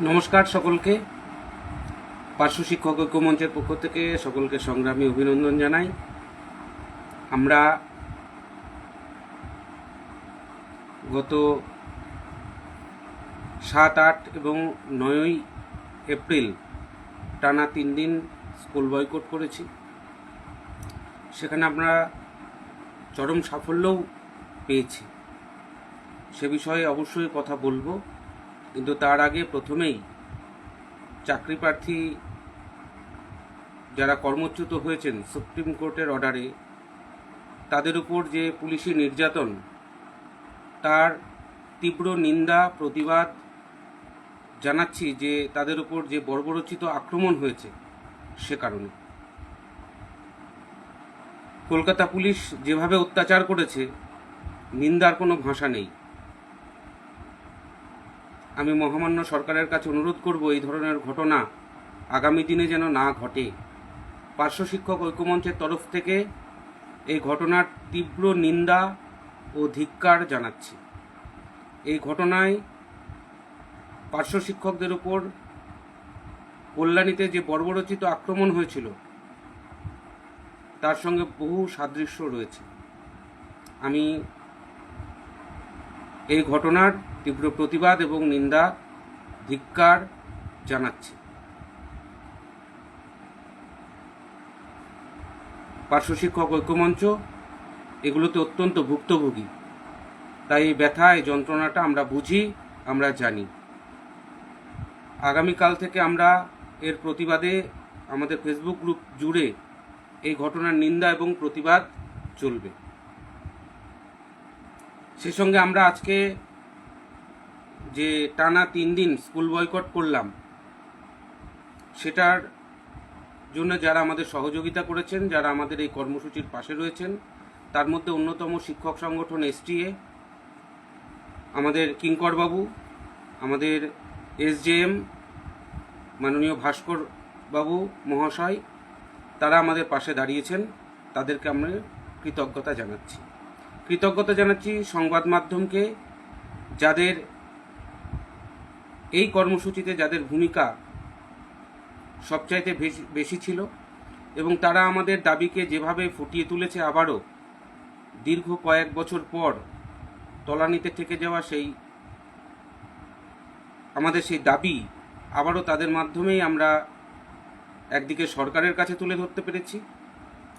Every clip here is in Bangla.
নমস্কার সকলকে। পার্শ্ব শিক্ষক ঐক্য মঞ্চের পক্ষ থেকে সকলকে সংগ্রামী অভিনন্দন জানাই। আমরা গত সাত, আট এবং নয়ই এপ্রিল টানা তিন দিন স্কুল বয়কট করেছি। সেখানে আমরা চরম সাফল্যও পেয়েছি। সে বিষয়ে অবশ্যই কথা বলব। কিন্তু তার আগে প্রথমেই চাকরি প্রার্থী যারা কর্মচ্যুত হয়েছেন সুপ্রিম কোর্টের অর্ডারে, তাদের উপর যে পুলিশি নির্যাতন, তার তীব্র নিন্দা, প্রতিবাদ জানাচ্ছি যে তাদের উপর যে বর্বরচিত আক্রমণ হয়েছে সে কারণে। কলকাতা পুলিশ যেভাবে অত্যাচার করেছে, নিন্দার কোনো ভাষা নেই। আমি মহামান্য সরকারের কাছে অনুরোধ করব এই ধরনের ঘটনা আগামী দিনে যেন না ঘটে। পার্শ্ব শিক্ষক ঐক্যমঞ্চের তরফ থেকে এই ঘটনার তীব্র নিন্দা ও ধিক্কার জানাচ্ছি। এই ঘটনায় পার্শ্ব শিক্ষকদের উপর কল্যাণীতে যে বর্বরচিত আক্রমণ হয়েছিল, তার সঙ্গে বহু সাদৃশ্য রয়েছে। আমি এই ঘটনার তীব্র প্রতিবাদ এবং নিন্দা, ধিক্কার জানাচ্ছি। পার্শ্ব শিক্ষক ঐক্যমঞ্চ এগুলোতে অত্যন্ত ভুক্তভোগী। তাই এই ব্যথা এই যন্ত্রণাটা আমরা বুঝি, আমরা জানি। আগামীকাল থেকে আমরা এর প্রতিবাদে আমাদের ফেসবুক গ্রুপ জুড়ে এই ঘটনার নিন্দা এবং প্রতিবাদ চলবে। সেই সঙ্গে আমরা আজকে যে টানা তিন দিন স্কুল বয়কট করলাম, সেটার জন্য যারা আমাদের সহযোগিতা করেছেন, যারা আমাদের এই কর্মসূচির পাশে রয়েছেন, তার মধ্যে অন্যতম শিক্ষক সংগঠন এসটিএ, আমাদের কিঙ্করবাবু আমাদের এসজেএম, মাননীয় ভাস্কর বাবু মহাশয়, তারা আমাদের পাশে দাঁড়িয়েছেন। তাদেরকে আমরা কৃতজ্ঞতা জানাচ্ছি। কৃতজ্ঞতা জানাচ্ছি সংবাদ মাধ্যমকে, যাদের এই কর্মসূচিতে যাদের ভূমিকা সবচাইতে বেশি ছিল এবং তারা আমাদের দাবিকে যেভাবে ফুটিয়ে তুলেছে আবারও, দীর্ঘ কয়েক বছর পর তলানিতে থেকে যাওয়া সেই, আমাদের সেই দাবি আবারও তাদের মাধ্যমেই আমরা একদিকে সরকারের কাছে তুলে ধরতে পেরেছি,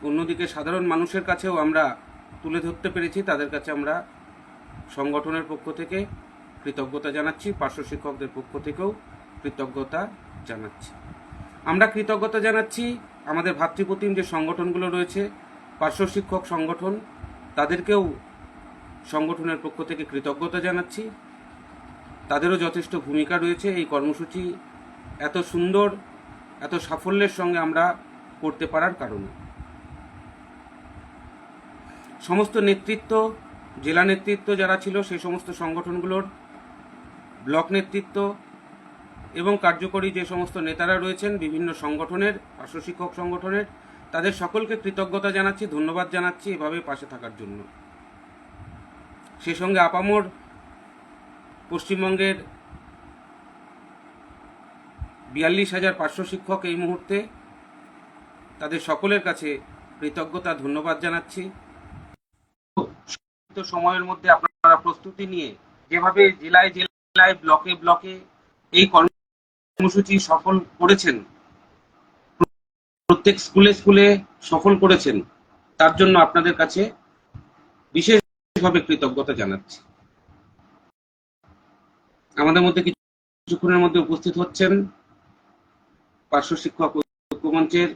অন্যদিকে সাধারণ মানুষের কাছেও আমরা তুলে ধরতে পেরেছি। তাদের কাছে আমরা সংগঠনের পক্ষ থেকে কৃতজ্ঞতা জানাচ্ছি, পার্শ্ব শিক্ষকদের পক্ষ থেকেও কৃতজ্ঞতা জানাচ্ছি। আমরা কৃতজ্ঞতা জানাচ্ছি আমাদের ভাতৃপ্রতিম যে সংগঠনগুলো রয়েছে, পার্শ্ব শিক্ষক সংগঠন, তাদেরকেও সংগঠনের পক্ষ থেকে কৃতজ্ঞতা জানাচ্ছি। তাদেরও যথেষ্ট ভূমিকা রয়েছে। এই কর্মসূচি এত সুন্দর, এত সাফল্যের সঙ্গে আমরা করতে পারার কারণে। সমস্ত নেতৃত্ব, জেলা নেতৃত্ব যারা ছিল সেই সমস্ত সংগঠনগুলোর, ব্লক নেতৃত্ব এবং কার্যকরী যে সমস্ত নেতারা রয়েছেন বিভিন্ন সংগঠনের, পার্শ্ব শিক্ষক সংগঠনের, তাদের সকলকে কৃতজ্ঞতা জানাচ্ছি, ধন্যবাদ জানাচ্ছি এভাবে পাশে থাকার জন্য। সেই সঙ্গে আপামর পশ্চিমবঙ্গের বিয়াল্লিশ হাজার পার্শ্ব শিক্ষক এই মুহূর্তে, তাদের সকলের কাছে কৃতজ্ঞতা, ধন্যবাদ জানাচ্ছি। সংক্ষিপ্ত সময়ের মধ্যে আপনারা প্রস্তুতি নিয়ে যেভাবে জেলায় জেলায়, ব্লকে ব্লকে এই কর্মসূচি সফল করেছেন, প্রত্যেক স্কুলে স্কুলে সফল করেছেন, তার জন্য আপনাদের কাছে বিশেষভাবে কৃতজ্ঞতা জানাচ্ছি। আমাদের মধ্যে কিছুক্ষণের মধ্যে উপস্থিত হচ্ছেন পার্শ্ব শিক্ষক ঐক্যমঞ্চের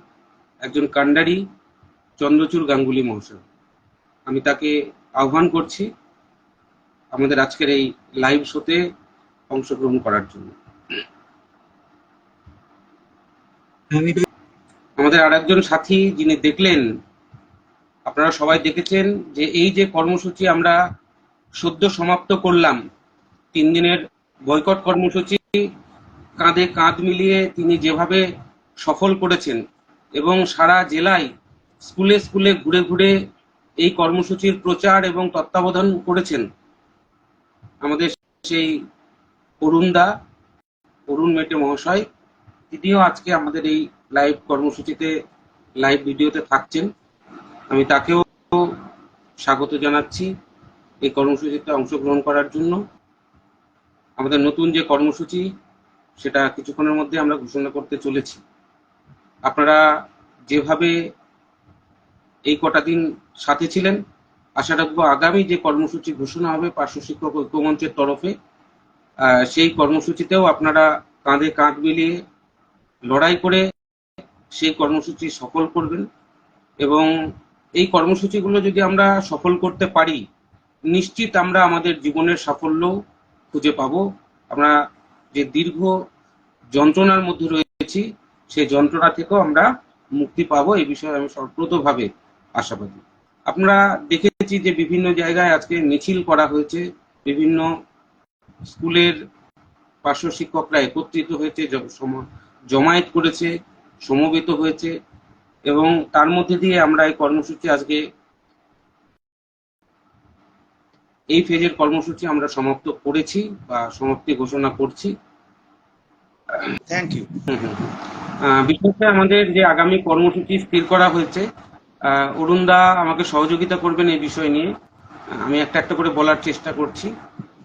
একজন কাণ্ডারি চন্দ্রচূড় গাঙ্গুলি মহাশয়। আমি তাকে আহ্বান করছি আমাদের আজকের এই লাইভ শোতে অংশগ্রহণ করার জন্য। আমাদের আর একজন সাথী যিনি দেখলেন, আপনারা সবাই দেখেছেন যে এই যে কর্মসূচি আমরা সদ্য সমাপ্ত করলাম, তিন দিনের বয়কট কর্মসূচি, কাঁধে কাঁধ মিলিয়ে তিনি যেভাবে সফল করেছেন এবং সারা জেলায় স্কুলে স্কুলে ঘুরে ঘুরে এই কর্মসূচির প্রচার এবং তত্ত্বাবধান করেছেন আমাদের সেই অরুণদা অরুণ মেটে মহাশয়। তিনিও আজকে আমাদের এই লাইভ কর্মসূচিতে, লাইভ ভিডিওতে থাকছেন। আমি তাকেও স্বাগত জানাচ্ছি এই কর্মসূচিতে অংশগ্রহণ করার জন্য। আমাদের নতুন যে কর্মসূচি, সেটা কিছুক্ষণের মধ্যে আমরা ঘোষণা করতে চলেছি। আপনারা যেভাবে এই কটা দিন সাথে ছিলেন। আশা রাখব আগামী যে কর্মসূচি ঘোষণা হবে পার্শ্ব শিক্ষক ঐক্যমঞ্চের তরফে সেই কর্মসূচিতেও আপনারা কাঁধে কাঁধ মিলিয়ে লড়াই করে সেই কর্মসূচি সফল করবেন এবং এই কর্মসূচিগুলো যদি আমরা সফল করতে পারি, নিশ্চিত আমরা আমাদের জীবনের সাফল্য খুঁজে পাবো। আমরা যে দীর্ঘ যন্ত্রণার মধ্যে রয়েছি, সেই যন্ত্রণা থেকেও আমরা মুক্তি পাবো। এই বিষয়ে আমি সর্বতভাবে আশাবাদী। আপনারা দেখেছি যে বিভিন্ন জায়গায় আজকে মিছিল করা হয়েছে বিভিন্ন স্কুলের পার্শ্ব শিক্ষকরা একত্রিত হয়েছে জমায়েত করেছে সমবেত হয়েছে এবং তার মধ্যে দিয়ে আমরা এই কর্মসূচি আজকে এই ফেজের কর্মসূচি আমরা সমাপ্ত করেছি বা সমাপ্তি ঘোষণা করছি। থ্যাংক ইউ বিশেষ করে আমাদের যে আগামী কর্মসূচি স্থির করা হয়েছে অরুণদা আমাকে সহযোগিতা করবেন এই বিষয় নিয়ে। আমি একটা একটা করে বলার চেষ্টা করছি।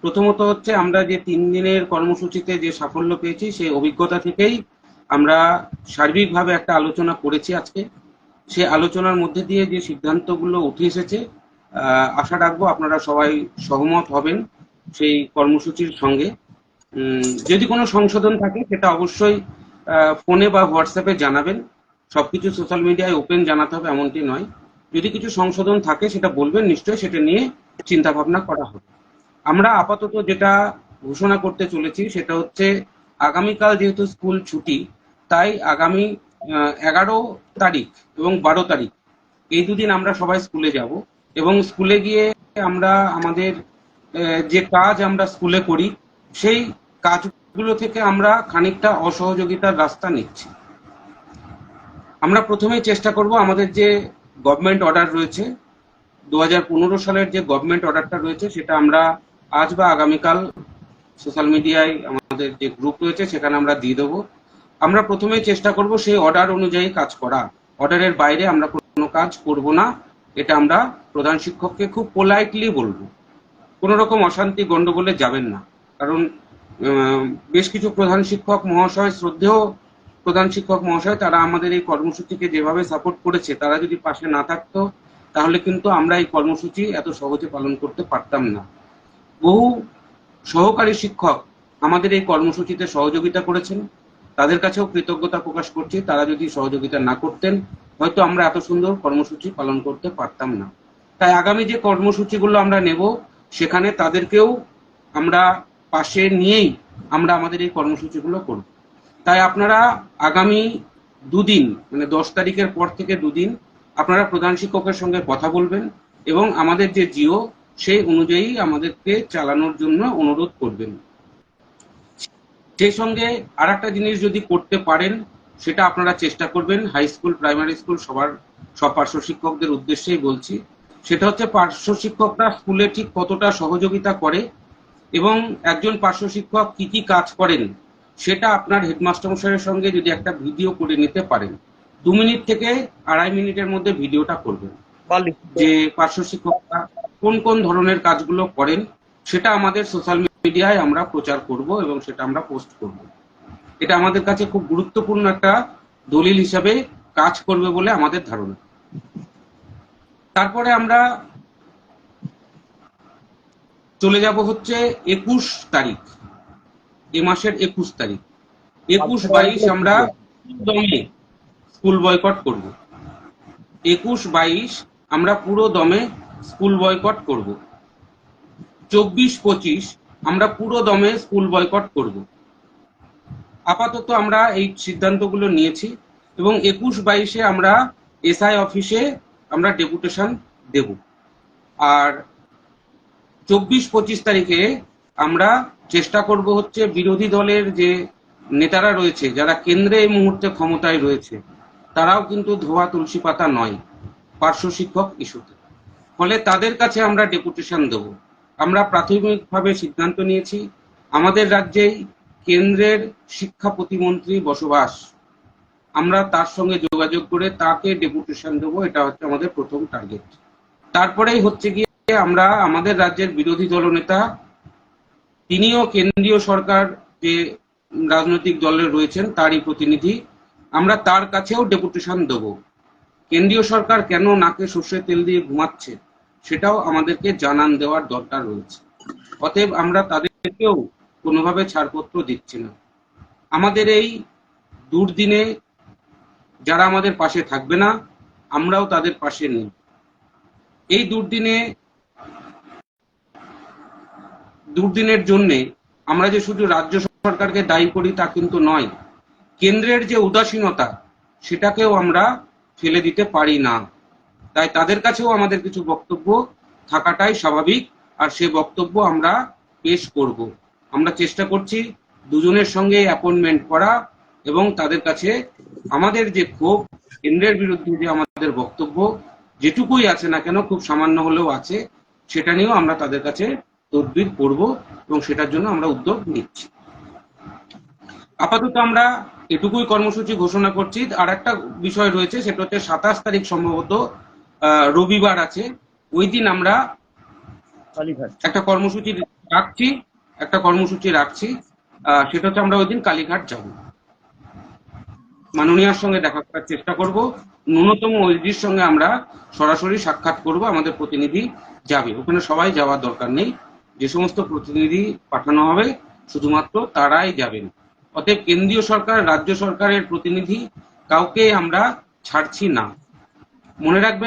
প্রথমত হচ্ছে আমরা যে তিন দিনের কর্মসূচিতে যে সাফল্য পেয়েছি, সেই অভিজ্ঞতা থেকেই আমরা সার্বিকভাবে একটা আলোচনা করেছি আজকে। সে আলোচনার মধ্যে দিয়ে যে সিদ্ধান্তগুলো উঠে এসেছে আশা রাখব আপনারা সবাই সহমত হবেন সেই কর্মসূচির সঙ্গে। যদি কোনো সংশোধন থাকে, সেটা অবশ্যই ফোনে বা হোয়াটসঅ্যাপে জানাবেন। সবকিছু সোশ্যাল মিডিয়ায় ওপেন জানাতে হবে এমনটি নয়। যদি কিছু সংশোধন থাকে, সেটা বলবেন নিশ্চয়ই, সেটা নিয়ে চিন্তা ভাবনা করা হবে। আমরা আপাতত যেটা ঘোষণা করতে চলেছি, সেটা হচ্ছে আগামীকাল যেহেতু স্কুল ছুটি, তাই আগামী এগারো তারিখ এবং বারো তারিখ এই দুদিন আমরা সবাই স্কুলে যাব এবং স্কুলে গিয়ে আমরা আমাদের যে কাজ আমরা স্কুলে করি, সেই কাজগুলো থেকে আমরা খানিকটা অসহযোগিতার রাস্তা নিচ্ছি। আমরা প্রথমেই চেষ্টা করব আমাদের যে গভর্নমেন্ট অর্ডার রয়েছে দু হাজার পনেরো সালের যে গভর্নমেন্ট অর্ডারটা রয়েছে, সেটা আমরা আজ বা আগামীকাল সোশ্যাল মিডিয়ায় আমাদের যে গ্রুপ রয়েছে, সেখানে আমরা দিয়ে দেবো। আমরা প্রথমেই চেষ্টা করব সেই অর্ডার অনুযায়ী কাজ করা। অর্ডারের বাইরে আমরা কোনো কাজ করব না, এটা আমরা প্রধান শিক্ষককে খুব পোলাইটলি বলব। কোনো রকম অশান্তি গণ্ডগোলে যাবেন না। কারণ বেশ কিছু প্রধান শিক্ষক মহাশয় শ্রদ্ধেয় প্রধান শিক্ষক মহাশয়, তারা আমাদের এই কর্মসূচিকে যেভাবে সাপোর্ট করেছে, তারা যদি পাশে না থাকতো, তাহলে কিন্তু আমরা এই কর্মসূচি এত সহজে পালন করতে পারতাম না। বহু সহকারী শিক্ষক আমাদের এই কর্মসূচিতে সহযোগিতা করেছেন, তাদের কাছেও কৃতজ্ঞতা প্রকাশ করছি, তারা যদি সহযোগিতা না করতেন, হয়তো আমরা এত সুন্দর কর্মসূচি পালন করতে পারতাম না। তাই আগামী যে কর্মসূচিগুলো আমরা নেব, সেখানে তাদেরকেও আমরা পাশে নিয়েই আমরা আমাদের এই কর্মসূচিগুলো করব। তাই আপনারা আগামী দুদিন মানে দশ তারিখের পর থেকে দুদিন আপনারা প্রধান শিক্ষকের সঙ্গে কথা বলবেন এবং আমাদের যে জিও, সেই অনুযায়ী আমাদেরকে চালানোর জন্য অনুরোধ করবেন। সেই সঙ্গে আর একটা জিনিস যদি করতে পারেন, সেটা আপনারা চেষ্টা করবেন। হাই স্কুল, প্রাইমারি স্কুল, সবার, সব পার্শ্ব শিক্ষকদের উদ্দেশ্যেই বলছি। সেটা হচ্ছে পার্শ্ব শিক্ষকরা স্কুলে ঠিক কতটা সহযোগিতা করে এবং একজন পার্শ্ব শিক্ষক কি কি কাজ করেন সেটা আপনার হেডমাস্টার মশাইয়ের সঙ্গে যদি একটা ভিডিও করে নিতে পারেন দু মিনিট থেকে আড়াই মিনিটের মধ্যে ভিডিওটা করবেন। যে পার্শ্ব শিক্ষকরা কোন কোন ধরনের কাজগুলো করেন সেটা আমাদের সোশ্যাল মিডিয়ায় আমরা প্রচার করব এবং সেটা আমরা পোস্ট করব। এটা আমাদের কাছে খুব গুরুত্বপূর্ণ একটা দলিল হিসাবে কাজ করবে বলে আমাদের ধারণা। তারপরে আমরা চলে যাব হচ্ছে একুশ তারিখ। এ মাসের একুশ তারিখ। একুশ বাইশ আমরা দমে স্কুল বয়কট করব। একুশ বাইশ আমরা পুরো দমে স্কুল বয়কট করব। চব্বিশ পঁচিশ আমরা পুরো দমে স্কুল বয়কট করব। আপাতত আমরা এই সিদ্ধান্তগুলো নিয়েছি এবং একুশ বাইশে আমরা এসআই অফিসে আমরা ডেপুটেশন দেব। আর চব্বিশ পঁচিশ তারিখে আমরা চেষ্টা করব হচ্ছে বিরোধী দলের যে নেতারা রয়েছে, যারা কেন্দ্রে এই মুহূর্তে ক্ষমতায় রয়েছে, তারাও কিন্তু ধোয়া তুলসী পাতা নয়, পার্শ্ব শিক্ষক ইস্যুতে। ফলে তাদের কাছে আমরা ডেপুটেশন দেব। আমরা প্রাথমিকভাবে সিদ্ধান্ত নিয়েছি, আমাদের রাজ্যেই কেন্দ্রের শিক্ষা প্রতিমন্ত্রী বসবাস। আমরা তার সঙ্গে যোগাযোগ করে তাকে ডেপুটেশন দেবো, এটা হচ্ছে আমাদের প্রথম টার্গেট। তারপরেই হচ্ছে গিয়ে আমরা আমাদের রাজ্যের বিরোধী দলনেতা তিনিও কেন্দ্রীয় সরকার যে রাজনৈতিক দলের রয়েছেন, তারই প্রতিনিধি। আমরা তার কাছেও ডেপুটেশন দেব। কেন্দ্রীয় সরকার কেন নাকে সর্ষের তেল দিয়ে ঘুমাচ্ছে, সেটাও আমাদেরকে জানান দেওয়ার দরকার রয়েছে। অতএব আমরা তাদেরকেও কোনোভাবে ছাড়পত্র দিচ্ছি না। আমাদের এই দুর্দিনে যারা আমাদের পাশে থাকবে না, আমরাও তাদের পাশে নেই। এই দুর্দিনে দুর্দিনের জন্যে আমরা যে শুধু রাজ্য সরকারকে দায়ী করি তা কিন্তু নয়, কেন্দ্রের যে উদাসীনতা সেটাকেও আমরা ফেলে দিতে পারি না। তাই তাদের কাছেও আমাদের কিছু বক্তব্য থাকাটাই স্বাভাবিক, আর সে বক্তব্য আমরা পেশ করব। আমরা চেষ্টা করছি দুজনের সঙ্গে অ্যাপয়েন্টমেন্ট করা এবং তাদের কাছে আমাদের যে ক্ষোভ, কেন্দ্রের বিরুদ্ধে যে আমাদের বক্তব্য যেটুকুই আছে না কেন, খুব সামান্য হলেও আছে, সেটা নিয়েও আমরা তাদের কাছে তদবির করব এবং সেটার জন্য আমরা উদ্যোগ নিচ্ছি। আপাতত আমরা এটুকুই কর্মসূচি ঘোষণা করছি। আর একটা বিষয় রয়েছে সেটা হচ্ছে সাতাশ তারিখ সম্ভবত রবিবার আছে। ওই দিন আমরা একটা কর্মসূচি রাখছি একটা কর্মসূচি রাখছি। আহ, সেটা হচ্ছে আমরা ওই দিন কালীঘাট যাব। মাননীয়ার সঙ্গে দেখা করার চেষ্টা করব। ন্যূনতম ওইডির সঙ্গে আমরা সরাসরি সাক্ষাৎ করব। আমাদের প্রতিনিধি যাবে। ওখানে সবাই যাওয়ার দরকার নেই। যে সমস্ত প্রতিনিধি পাঠানো হবে, শুধুমাত্র তারাই যাবেন। অতএব কেন্দ্রীয় সরকার, রাজ্য সরকারের প্রতিনিধি কাউকে আমরা ছাড়ছি না। মনে রাখবেন